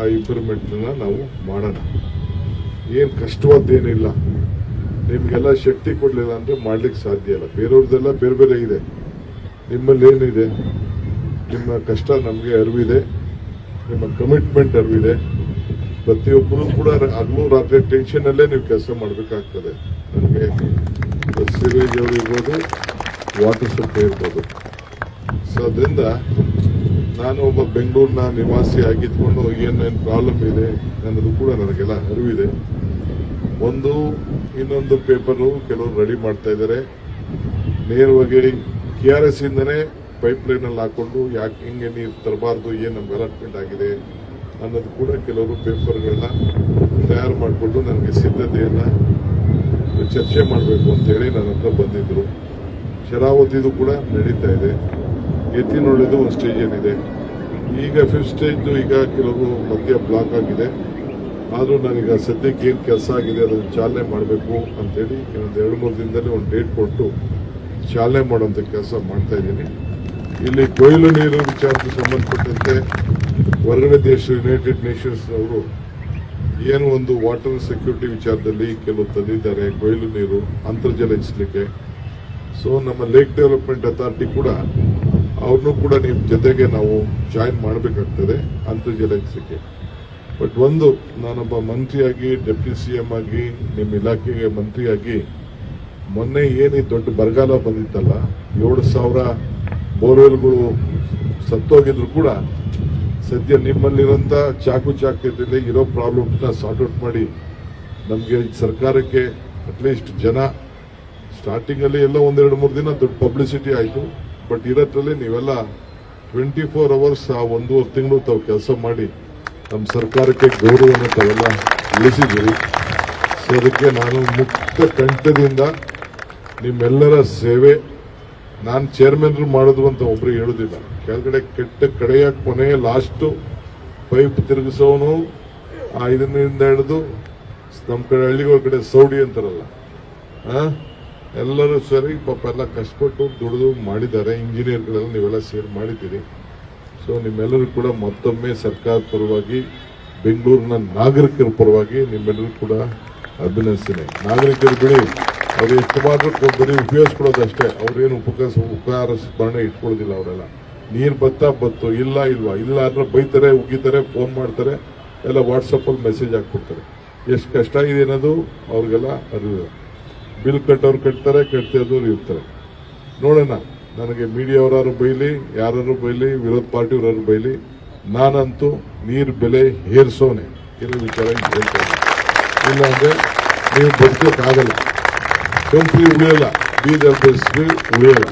ಆ ಇಂಪ್ರೂವ್ಮೆಂಟ್ನ ನಾವು ಮಾಡೋಣ. ಏನು ಕಷ್ಟವಾದ್ದೇನಿಲ್ಲ. ನಿಮಗೆಲ್ಲ ಶಕ್ತಿ ಕೊಡಲಿಲ್ಲ ಅಂದರೆ ಮಾಡ್ಲಿಕ್ಕೆ ಸಾಧ್ಯ ಇಲ್ಲ. ಬೇರೆಯವ್ರದ್ದೆಲ್ಲ ಬೇರೆ ಬೇರೆ ಇದೆ. ನಿಮ್ಮಲ್ಲಿ ಏನಿದೆ ನಿಮ್ಮ ಕಷ್ಟ ನಮಗೆ ಅರಿವಿದೆ. ನಿಮ್ಮ ಕಮಿಟ್ಮೆಂಟ್ ಅರಿವಿದೆ. ಪ್ರತಿಯೊಬ್ಬರು ಕೂಡ ಹಗಲು ರಾತ್ರಿ ಟೆನ್ಷನಲ್ಲೇ ನೀವು ಕೆಲಸ ಮಾಡಬೇಕಾಗ್ತದೆ. ನನಗೆ ಸಿವೇಜ್ ಅವರು ಇರ್ಬೋದು ವಾಟರ್ ಸಪ್ಲೈ ಇರ್ಬೋದು. ಸೊ ಅದರಿಂದ ನಾನು ಒಬ್ಬ ಬೆಂಗಳೂರಿನ ನಿವಾಸಿ ಆಗಿದ್ಕೊಂಡು ಏನೇನು ಪ್ರಾಬ್ಲಮ್ ಇದೆ ಅನ್ನೋದು ಕೂಡ ನನಗೆಲ್ಲ ಅರಿವಿದೆ. ಒಂದು, ಇನ್ನೊಂದು ಪೇಪರು ಕೆಲವರು ರೆಡಿ ಮಾಡ್ತಾ ಇದ್ದಾರೆ ನೇರವಾಗಿ ಕೆ ಆರ್ ಎಸ್ ಇಂದನೇ ಅಲ್ಲಿ ಹಾಕೊಂಡು ಯಾಕೆ ಹಿಂಗೆ ನೀರು ತರಬಾರ್ದು, ಏನು ನಮ್ಗೆ ಅಲಾಟ್ಮೆಂಟ್ ಆಗಿದೆ ಅನ್ನೋದು ಕೂಡ ಕೆಲವರು ಪೇಪರ್ಗಳನ್ನ ತಯಾರು ಮಾಡಿಕೊಂಡು ನನಗೆ ಸಿದ್ಧತೆಯನ್ನ ಚರ್ಚೆ ಮಾಡಬೇಕು ಅಂತೇಳಿ ನನ್ನ ಹತ್ರ ಬಂದಿದ್ರು. ಶರಾವತಿದು ಕೂಡ ನಡೀತಾ ಇದೆ. ಎತ್ತಿನೊಳ್ಳೆದು ಒಂದು ಸ್ಟೇಜ್ ಏನಿದೆ. ಈಗ ಫಿಫ್ತ್ ಸ್ಟೇಜ್ದು ಈಗ ಕೆಲವು ಮಧ್ಯ ಬ್ಲಾಕ್ ಆಗಿದೆ. ಆದರೂ ನನಗೆ ಸದ್ಯಕ್ಕೆ ಏನು ಕೆಲಸ ಆಗಿದೆ ಅದನ್ನು ಚಾಲನೆ ಮಾಡಬೇಕು ಅಂತೇಳಿ ಇನ್ನೊಂದು ಎರಡು, ಮೂರು ದಿನದಲ್ಲಿ ಒಂದು ಡೇಟ್ ಕೊಟ್ಟು ಚಾಲನೆ ಮಾಡುವಂಥ ಕೆಲಸ ಮಾಡ್ತಾ ಇದ್ದೀನಿ. ಇಲ್ಲಿ ಕೊಯ್ಲು ನೀರು ವಿಚಾರಕ್ಕೆ ಸಂಬಂಧಪಟ್ಟಂತೆ ಹೊರಗಡೆ ದೇಶ ಯುನೈಟೆಡ್ ನೇಷನ್ಸ್ನವರು ಏನು ಒಂದು ವಾಟರ್ ಸೆಕ್ಯೂರಿಟಿ ವಿಚಾರದಲ್ಲಿ ಕೆಲವು ತಂದಿದ್ದಾರೆ, ಕೊಯ್ಲು ನೀರು ಅಂತರ್ಜಲ ಹೆಚ್ಚಲಿಕ್ಕೆ ಸೊ ನಮ್ಮ ಲೇಕ್ ಡೆವಲಪ್ಮೆಂಟ್ ಅಥಾರಿಟಿ ಕೂಡ ಅವ್ರನ್ನೂ ಕೂಡ ನಿಮ್ಮ ಜೊತೆಗೆ ನಾವು ಜಾಯಿನ್ ಮಾಡಬೇಕಾಗ್ತದೆ ಅಂತರ್ಜಲ ಹೆಚ್ಚಲಿಕ್ಕೆ ಬಟ್ ಒಂದು, ನಾನೊಬ್ಬ ಮಂತ್ರಿಯಾಗಿ ಡೆಪ್ಟಿ ಸಿ ಎಂ ಆಗಿ ನಿಮ್ಮ ಇಲಾಖೆಗೆ ಮಂತ್ರಿಯಾಗಿ, ಮೊನ್ನೆ ಏನು ದೊಡ್ಡ ಬರಗಾಲ ಬಂದಿತ್ತಲ್ಲ, ಏಳು ಸಾವಿರ ಬೋರ್ವೆಲ್ಗಳು ಸತ್ತೋಗಿದ್ರು ಕೂಡ, ಸದ್ಯ ನಿಮ್ಮಲ್ಲಿರೋಂಥ ಚಾಕು ಚಾಕ್ಯದಲ್ಲಿ ಇರೋ ಪ್ರಾಬ್ಲಮ್ನ ಸಾರ್ಟ್ಔಟ್ ಮಾಡಿ, ನಮಗೆ ಸರ್ಕಾರಕ್ಕೆ ಅಟ್ಲೀಸ್ಟ್ ಜನ ಸ್ಟಾರ್ಟಿಂಗಲ್ಲಿ ಎಲ್ಲ ಒಂದೆರಡು ಮೂರು ದಿನ ದೊಡ್ಡ ಪಬ್ಲಿಸಿಟಿ ಆಯಿತು. ಬಟ್ ಇರೋದ್ರಲ್ಲಿ ನೀವೆಲ್ಲ ಟ್ವೆಂಟಿ ಫೋರ್ ಅವರ್ಸ್ ಆ ಒಂದೂವರೆ ತಿಂಗಳು ತಾವು ಕೆಲಸ ಮಾಡಿ ನಮ್ಮ ಸರ್ಕಾರಕ್ಕೆ ಗೌರವವನ್ನು ತಾವೆಲ್ಲ ಉಳಿಸಿದ್ದೀರಿ. ಸೊ ಅದಕ್ಕೆ ನಾನು ಮುಕ್ತ ಕಂಠದಿಂದ ನಿಮ್ಮೆಲ್ಲರ ಸೇವೆ. ನಾನು ಚೇರ್ಮನ್ ಮಾಡೋದು ಅಂತ ಒಬ್ರು ಹೇಳುದಿಲ್ಲ. ಕೆಳಗಡೆ ಕೆಟ್ಟ ಕಡೆಯ ಕೊನೆಯ ಲಾಸ್ಟ್ ಪೈಪ್ ತಿರುಗಿಸೋನು ಇದನ್ನಿಂದ ಹಿಡಿದು ನಮ್ಮ ಕಡೆ ಹಳ್ಳಿಗಳ ಕಡೆ ಸೌಡಿ ಅಂತಾರಲ್ಲ, ಆ? ಎಲ್ಲರೂ ಸರಿ, ಪಾಪ ಎಲ್ಲ ಕಷ್ಟಪಟ್ಟು ದುಡಿದು ಮಾಡಿದ್ದಾರೆ. ಇಂಜಿನಿಯರ್ಗಳೆಲ್ಲ ನೀವೆಲ್ಲ ಸೇರಿ ಮಾಡಿದ್ದೀರಿ. ಸೊ ನಿಮ್ಮೆಲ್ಲರೂ ಕೂಡ ಮತ್ತೊಮ್ಮೆ ಸರ್ಕಾರ ಪರವಾಗಿ, ಬೆಂಗಳೂರಿನ ನಾಗರಿಕರ ಪರವಾಗಿ ನಿಮ್ಮೆಲ್ಲರೂ ಕೂಡ ಅಭಿನಂದಿಸ್ತೇನೆ ನಾಗರಿಕರು ಬಿಡಿ, ಅವ್ರು ಎಷ್ಟು ಮಾತ್ರ ಬರೀ ಉಪಯೋಗಿಸ್ಕೊಳ್ಳೋದಷ್ಟೇ ಅವ್ರೇನು ಉಪಕಾರ ಉಪಕಾರ, ಸ್ಮರಣೆ ಇಟ್ಕೊಳ್ಳೋದಿಲ್ಲ ಅವರೆಲ್ಲ. ನೀರು ಬತ್ತಾ, ಬತ್ತು, ಇಲ್ಲ, ಇಲ್ವಾ? ಇಲ್ಲ ಅಂದ್ರೆ ಬೈತಾರೆ, ಉಗಿತಾರೆ ಫೋನ್ ಮಾಡ್ತಾರೆ, ಎಲ್ಲ ವಾಟ್ಸಪ್ಪಲ್ಲಿ ಮೆಸೇಜ್ ಹಾಕ್ಬಿಡ್ತಾರೆ ಎಷ್ಟು ಕಷ್ಟ ಇದೆ ಅನ್ನೋದು ಅವ್ರಿಗೆಲ್ಲ ಅರಿವು ಬಿಲ್ ಕಟ್ಟೋರು ಕಟ್ತಾರೆ, ಕಟ್ತಿರೋರು ಇರ್ತಾರೆ. ನೋಡೋಣ, ನನಗೆ ಮೀಡಿಯಾವರಾರು ಬೈಲಿ ಯಾರು ಬೈಲಿ, ವಿರೋಧ ಪಾರ್ಟಿಯವರಾರು ಬೈಲಿ, ನಾನಂತೂ ನೀರು ಬೆಲೆ ಏರ್ಸೋನೆ. ಇಲ್ಲಿ ವಿಚಾರ ಹೇಳ್ತೇನೆ ಇಲ್ಲ ಅಂದ್ರೆ ನೀವು ಬದುಕೋಕ್ಕಾಗಲ್ಲ ಕಂಪ್ನಿ ಉಳಿಯಲ್ಲ ಬಸ್ಗೆ ಉಳಿಯಲ್ಲ.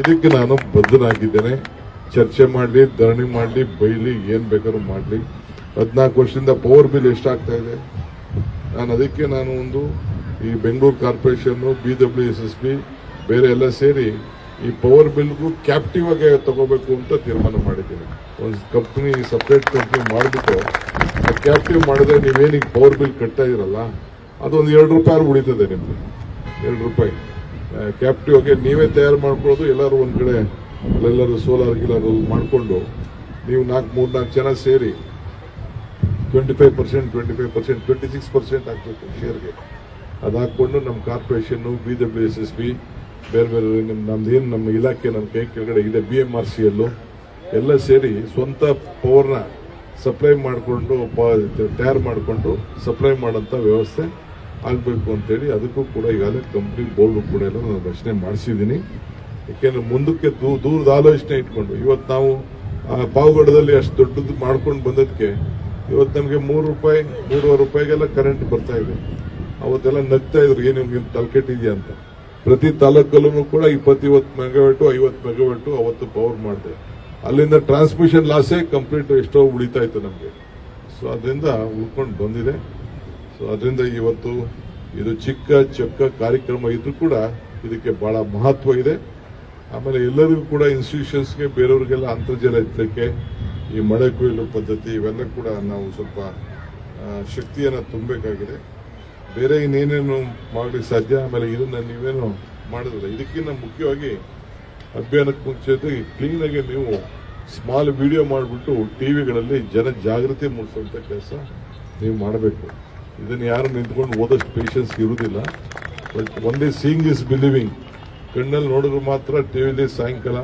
ಇದಕ್ಕೆ ನಾನು ಬದ್ಧನಾಗಿದ್ದೇನೆ. ಚರ್ಚೆ ಮಾಡಲಿ, ಧರಣಿ ಮಾಡಲಿ, ಬೈಲಿ, ಏನು ಬೇಕಾದ್ರೂ ಮಾಡಲಿ. ಹದಿನಾಲ್ಕು ವರ್ಷದಿಂದ ಪವರ್ ಬಿಲ್ ಎಷ್ಟಾಗ್ತಾ ಇದೆ? ನಾನು ಅದಕ್ಕೆ ನಾನು ಒಂದು ಈ Bengaluru corporation B W S S B ಬೇರೆ ಎಲ್ಲ ಸೇರಿ ಈ ಪವರ್ ಬಿಲ್ಗೂ ಕ್ಯಾಪ್ಟಿವ್ ಆಗಿ ತಗೋಬೇಕು ಅಂತ ತೀರ್ಮಾನ ಮಾಡಿದ್ದೀನಿ ಒಂದು ಕಂಪ್ನಿ ಸಪ್ರೇಟ್ ಕಂಪ್ನಿ ಮಾಡಿಬಿಟ್ಟು ಕ್ಯಾಪ್ಟಿವ್ ಮಾಡಿದ್ರೆ ನೀವೇನಿಗೆ ಪವರ್ ಬಿಲ್ ಕಟ್ತಾ ಇರಲ್ಲ, ಅದೊಂದು ಎರಡು ರೂಪಾಯಿ ಉಳಿತದೆ ನಿಮ್ಗೆ. ಎರಡು ರೂಪಾಯಿ. ಕ್ಯಾಪ್ಟಿವ್ ಆಗಿ ನೀವೇ ತಯಾರು ಮಾಡ್ಕೊಳ್ಳೋದು, ಎಲ್ಲರೂ ಒಂದು ಕಡೆ ಅಲ್ಲೆಲ್ಲರೂ ಸೋಲಾರ್ ಗಿಲಾರ್ ಮಾಡಿಕೊಂಡು ನೀವು ನಾಲ್ಕು, ಮೂರು, ನಾಲ್ಕು ಜನ ಸೇರಿ twenty five percent twenty five percent twenty six percent ಆಗಬೇಕು ಶೇರ್ಗೆ ಅದು ಹಾಕ್ಕೊಂಡು ನಮ್ಮ corporation B W S S B ಬೇರೆ ಬೇರೆ ನಿಮ್ಮ ಏನು ನಮ್ಮ ಇಲಾಖೆ ನಮ್ಮ ಕೈ ಕೆಳಗಡೆ ಇದೆ ಬಿ ಎಂ ಆರ್ ಸಿ ಎಲ್ಲು ಎಲ್ಲ ಸೇರಿ ಸ್ವಂತ ಪವರ್ನ ಸಪ್ಲೈ ಮಾಡಿಕೊಂಡು ತಯಾರು ಮಾಡಿಕೊಂಡು ಸಪ್ಲೈ ಮಾಡೋಂಥ ವ್ಯವಸ್ಥೆ ಆಗಬೇಕು ಅಂತೇಳಿ ಅದಕ್ಕೂ ಕೂಡ ಈಗಾಗಲೇ ಕಂಪ್ನಿ ಬೋರ್ಡ್ ಕೂಡ ಎಲ್ಲ ನಾನು ರಚನೆ ಮಾಡಿಸಿದ್ದೀನಿ. ಯಾಕೆಂದ್ರೆ ಮುಂದಕ್ಕೆ ದೂ ದೂರದ ಆಲೋಚನೆ ಇಟ್ಕೊಂಡು, ಇವತ್ತು ನಾವು ಪಾವಗಡದಲ್ಲಿ ಅಷ್ಟು ದೊಡ್ಡದು ಮಾಡ್ಕೊಂಡು ಬಂದದಕ್ಕೆ ಇವತ್ತು ನಮಗೆ ಮೂರು ರೂಪಾಯಿ, ಮೂರುವರೆ ರೂಪಾಯಿಗೆಲ್ಲ ಕರೆಂಟ್ ಬರ್ತಾ ಇದೆ. ಅವತ್ತೆಲ್ಲ ನಗ್ತಾ ಇದ್ರು ಏನು ನಿಮ್ಗೆ ತಲೆಕೆಟ್ಟಿದ್ಯಾ ಅಂತ. ಪ್ರತಿ ತಾಲೂಕಲ್ಲೂ ಕೂಡ ಇಪ್ಪತ್ತಿವತ್ತು ಮೆಗಾವೆಟು ಐವತ್ತು ಮೆಗಾವೆಟು ಅವತ್ತು ಪವರ್ ಮಾಡಿದೆ. ಅಲ್ಲಿಂದ ಟ್ರಾನ್ಸ್ಮಿಷನ್ ಲಾಸೇ ಕಂಪ್ಲೀಟ್ ಎಷ್ಟೋ ಉಳಿತಾ ಇತ್ತು ನಮಗೆ. ಸೊ ಅದರಿಂದ ಉಳ್ಕೊಂಡು ಬಂದಿದೆ. ಸೊ ಅದರಿಂದ ಇವತ್ತು ಇದು ಚಿಕ್ಕ, ಚೊಕ್ಕ ಕಾರ್ಯಕ್ರಮ ಇದ್ರೂ ಕೂಡ ಇದಕ್ಕೆ ಬಹಳ ಮಹತ್ವ ಇದೆ. ಆಮೇಲೆ ಎಲ್ಲರಿಗೂ ಕೂಡ ಇನ್ಸ್ಟಿಟ್ಯೂಷನ್ಸ್ಗೆ ಬೇರೆಯವ್ರಿಗೆಲ್ಲ ಅಂತರ್ಜಲ ಇದ್ದಕ್ಕೆ ಈ ಮಳೆ ಕೊಯ್ಲು ಪದ್ಧತಿ ಇವೆಲ್ಲ ಕೂಡ ನಾವು ಸ್ವಲ್ಪ ಶಕ್ತಿಯನ್ನು ತುಂಬಬೇಕಾಗಿದೆ. ಬೇರೆ ಇನ್ನೇನೇನು ಮಾಡಲಿಕ್ಕೆ ಸಾಧ್ಯ? ಆಮೇಲೆ ಇದನ್ನ ನೀವೇನು ಮಾಡಿದ್ರೆ ಇದಕ್ಕಿಂತ ಮುಖ್ಯವಾಗಿ ಅಭಿಯಾನಕ್ಕೆ ಮುಂಚೆ ಆಗಿ ನೀವು ಸ್ಮಾಲ್ ವಿಡಿಯೋ ಮಾಡಿಬಿಟ್ಟು ಟಿವಿಗಳಲ್ಲಿ ಜನ ಜಾಗೃತಿ ಮೂಡಿಸುವಂತ ಕೆಲಸ ನೀವು ಮಾಡಬೇಕು. ಇದನ್ನ ಯಾರು ನಿಂತ್ಕೊಂಡು ಓದಷ್ಟು ಪೇಷನ್ಸ್ ಇರುವುದಿಲ್ಲ. ಬಟ್ ಒಂದೇ ಸೀಯಿಂಗ್ ಇಸ್ ಬಿಲೀವಿಂಗ್ ಕಣ್ಣಲ್ಲಿ ನೋಡಿದ್ರೆ ಮಾತ್ರ ಟಿವಿಲಿ ಸಾಯಂಕಾಲ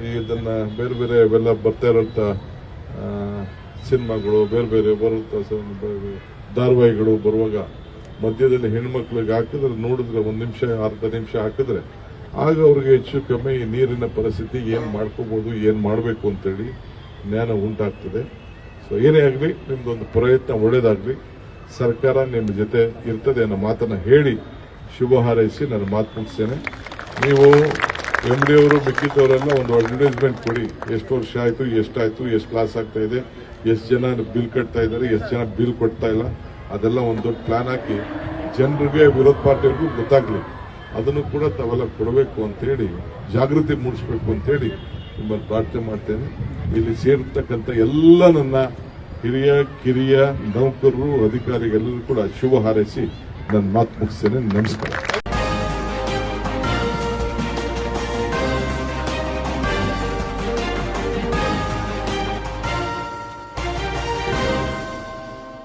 ಈ ಇದನ್ನ ಬೇರೆ ಬೇರೆ ಇವೆಲ್ಲ ಬರ್ತಾ ಇರೋಂಥ ಸಿನಿಮಾಗಳು, ಬೇರೆ ಬೇರೆ ಬರುವಂಥ ಧಾರಾವಾಹಿಗಳು ಬರುವಾಗ ಮಧ್ಯದಲ್ಲಿ ಹೆಣ್ಮಕ್ಳಿಗೆ ಹಾಕಿದ್ರೆ ನೋಡಿದ್ರೆ ಒಂದ್ ನಿಮಿಷ, ಅರ್ಧ ನಿಮಿಷ ಹಾಕಿದ್ರೆ ಆಗ ಅವ್ರಿಗೆ ಹೆಚ್ಚು ಕಮ್ಮಿ ನೀರಿನ ಪರಿಸ್ಥಿತಿ, ಏನ್ ಮಾಡ್ಕೋಬಹುದು ಏನ್ ಮಾಡಬೇಕು ಅಂತೇಳಿ ಜ್ಞಾನ ಉಂಟಾಗ್ತದೆ. ಸೊ ಏನೇ ಆಗಲಿ, ನಿಮ್ದೊಂದು ಪ್ರಯತ್ನ ಒಳ್ಳೇದಾಗ್ಲಿ. ಸರ್ಕಾರ ನಿಮ್ಮ ಜೊತೆ ಇರ್ತದೆ ಅನ್ನೋ ಮಾತನ್ನ ಹೇಳಿ ಶುಭ ಹಾರೈಸಿ ನಾನು ಮಾತು ಮುಗಿಸ್ತೇನೆ. ನೀವು ಎಂ ಡಿ ಅವರು ಮಿಕ್ಕಿದ್ದವರೆಲ್ಲ ಒಂದು ಅಡ್ವರ್ಟೈಸ್ಮೆಂಟ್ ಕೊಡಿ. ಎಷ್ಟು ವರ್ಷ ಆಯ್ತು ಎಷ್ಟಾಯಿತು ಎಷ್ಟು ಲಾಸ್ ಆಗ್ತಾ ಇದೆ, ಎಷ್ಟು ಜನ ಬಿಲ್ ಕಟ್ತಾ ಇದ್ದಾರೆ, ಎಷ್ಟು ಜನ ಬಿಲ್ ಕೊಡ್ತಾ ಇಲ್ಲ. ಅದೆಲ್ಲ ಒಂದು ದೊಡ್ಡ ಪ್ಲಾನ್ ಹಾಕಿ ಜನರಿಗೆ ವಿರೋಧ ಪಾರ್ಟಿಯವ್ರಿಗೂ ಗೊತ್ತಾಗ್ಲಿ. ಅದನ್ನು ಕೂಡ ತಾವೆಲ್ಲ ಕೊಡಬೇಕು ಅಂತ ಹೇಳಿ ಜಾಗೃತಿ ಮೂಡಿಸಬೇಕು ಅಂತ ಹೇಳಿ ನಿಮ್ಮಲ್ಲಿ ಪ್ರಾರ್ಥನೆ ಮಾಡ್ತೇನೆ. ಇಲ್ಲಿ ಸೇರ್ತಕ್ಕಂಥ ಎಲ್ಲ ನನ್ನ ಹಿರಿಯ, ಕಿರಿಯ ನೌಕರರು, ಅಧಿಕಾರಿಗಳೆಲ್ಲರೂ ಕೂಡ ಶುಭ ಹಾರೈಸಿ ನನ್ನ ಮಾತು ಮುಗಿಸ್ತೇನೆ. ನಮಸ್ಕಾರ.